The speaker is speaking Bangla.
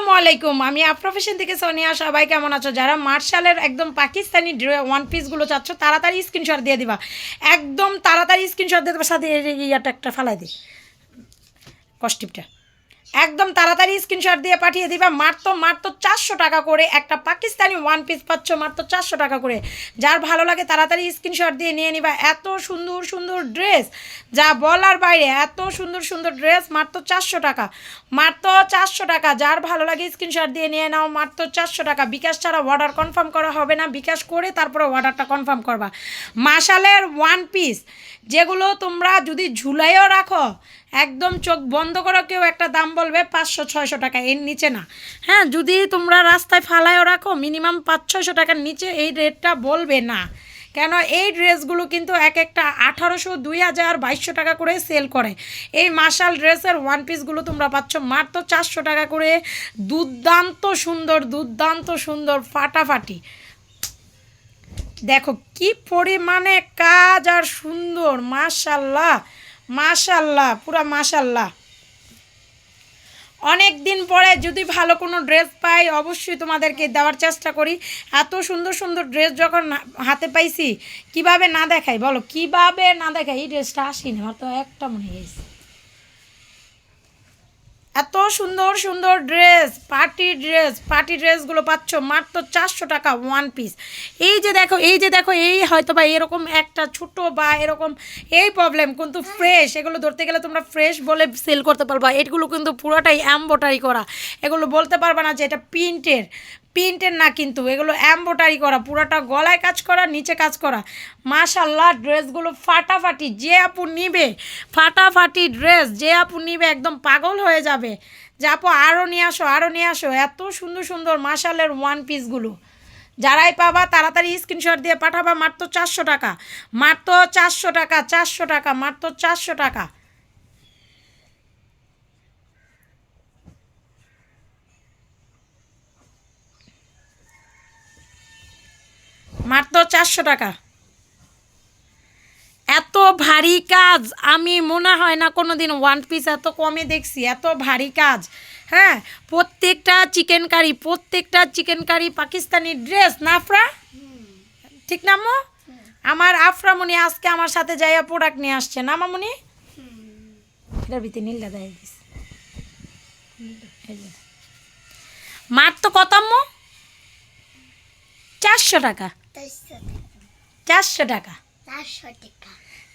আসসালামু আলাইকুম। আমি আফ্রফেশন থেকে সোনিয়া, সবাই কেমন আছো? যারা মার্শালের একদম পাকিস্তানি ওয়ান পিসগুলো চাচ্ছ, তাড়াতাড়ি স্ক্রিনশট দিয়ে দিবা। একদম তাড়াতাড়ি স্ক্রিনশট দিয়ে দেবা, সাথে ইয়াটা একটা ফালাই দিই। কস্টিপটা একদম তাড়াতাড়ি স্ক্রিনশট দিয়ে পাঠিয়ে দিবা। মাত্র মাত্র চারশো টাকা করে একটা পাকিস্তানি ওয়ান পিস পাচ্ছ, মাত্র চারশো টাকা করে। যার ভালো লাগে তাড়াতাড়ি স্ক্রিনশট দিয়ে নিয়ে নিবা। এত সুন্দর সুন্দর ড্রেস যা বলার বাইরে, এত সুন্দর সুন্দর ড্রেস মাত্র চারশো টাকা। মাত্র চারশো টাকা। যার ভালো লাগে স্ক্রিনশট দিয়ে নিয়ে নাও, মাত্র চারশো টাকা। বিকাশ ছাড়া অর্ডার কনফার্ম করা হবে না। বিকাশ করে তারপরে অর্ডারটা কনফার্ম করবা। মাসালের ওয়ান পিস যেগুলো তোমরা যদি ঝুলাইও রাখো একদম চোখ বন্ধ করে, কেউ একটা দাম বলবে পাঁচশো, ছয়শো টাকা, এর নিচে না। হ্যাঁ যদি তোমরা রাস্তায় ফালায়ও রাখো মিনিমাম পাঁচ, ছয়শো টাকার নিচে এই রেটটা বলবে না। কেন, এই ড্রেসগুলো কিন্তু এক একটা আঠারোশো, দুই হাজার, বাইশশো টাকা করে সেল করে। এই মার্শাল ড্রেসের ওয়ান পিসগুলো তোমরা পাচ্ছ মাত্র চারশো টাকা করে। দুর্দান্ত সুন্দর দুর্দান্ত সুন্দর, ফাটাফাটি। দেখো, কি পরিমাণে কাজ আর সুন্দর মাশাল্লাহ মাশাল্লাহ, পুরা মাশাল্লাহ। অনেক দিন পরে যদি ভালো কোনো ড্রেস পাই, অবশ্যই তোমাদেরকে দেওয়ার চেষ্টা করি। এত সুন্দর সুন্দর ড্রেস যখন হাতে পাইছি, কীভাবে না দেখাই বলো? কীভাবে না দেখাই? এই ড্রেসটা আসিনি, আমার তো একটা মনে হয়েছে। এত সুন্দর সুন্দর ড্রেস পার্টি ড্রেস পার্টি ড্রেসগুলো পাচ্ছ মাত্র চারশো টাকা ওয়ান পিস এই যে দেখো, এই যে দেখো, এই হয়তো বা এরকম একটা ছোট বা এরকম এই প্রবলেম কিন্তু ফ্রেশ এগুলো ধরতে গেলে তোমরা ফ্রেশ বলে সেল করতে পারবা। এগুলো কিন্তু পুরোটাই অ্যাম্বোটারি করা। এগুলো বলতে পারবা না যে এটা প্রিন্টের প্রিন্টের না কিন্তু, এগুলো অ্যাম্বোটারি করা, পুরোটা গলায় কাজ করা, নিচে কাজ করা। মাশাল্লাহ ড্রেসগুলো ফাটাফাটি, যে আপু নিবে, ফাটাফাটি ড্রেস যে আপু নিবে, একদম পাগল হয়ে যাবে। যে আপু আরও নিয়ে আসো আরও নিয়ে আসো। এত সুন্দর সুন্দর মাশালের ওয়ান পিসগুলো যারাই পাবা, তাড়াতাড়ি স্ক্রিনশট দিয়ে পাঠাবা, মাত্র চারশো টাকা। মাত্র চারশো টাকা চারশো টাকা, মাত্র চারশো টাকা। মাত্র চারশো টাকা। এত ভারী কাজ। আমি মনে হয় না কোনো দিন ওয়ান পিস এত কমে দেখছি এত ভারী কাজ। হ্যাঁ প্রত্যেকটা চিকেন কারি প্রত্যেকটা চিকেন কারি পাকিস্তানি ড্রেস না আফরা? ঠিক না আম্মু? আমার আফরামণি আজকে আমার সাথে যাইয়া প্রোডাক্ট নিয়ে আসছে না মামুনি? এটার ভিতরে নীলটা দেয় দিস। এই যে। কত আম্মু? চারশো টাকা। চারশো টাকা। চারশো টাকা।